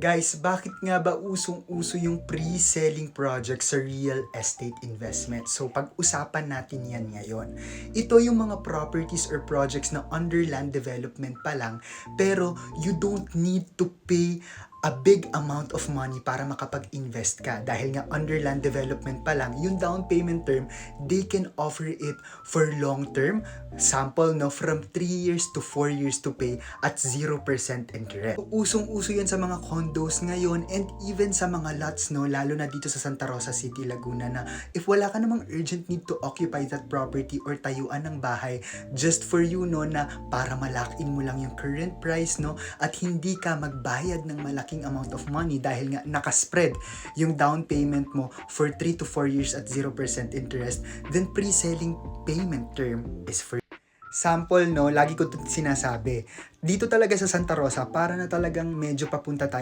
Guys, bakit nga ba usong-uso yung pre-selling project sa real estate investment? So, pag-usapan natin yan ngayon. Ito yung mga properties or projects na under land development pa lang, pero you don't need to pay a big amount of money para makapag-invest ka. Dahil nga under land development pa lang, yung down payment term, they can offer it for long term. Sample, no, from 3 years to 4 years to pay at 0% interest. Usong-uso yan sa mga condos ngayon and even sa mga lots, no, lalo na dito sa Santa Rosa City, Laguna na if wala ka namang urgent need to occupy that property or tayuan ng bahay just for you, no, na para malakin mo lang yung current price, no, at hindi ka magbayad ng malaking amount of money dahil nga nakaspread yung down payment mo for 3 to 4 years at 0% interest, then pre-selling payment term is for Sample, no, lagi ko sinasabi. Dito talaga sa Santa Rosa, para na talagang medyo papunta tayo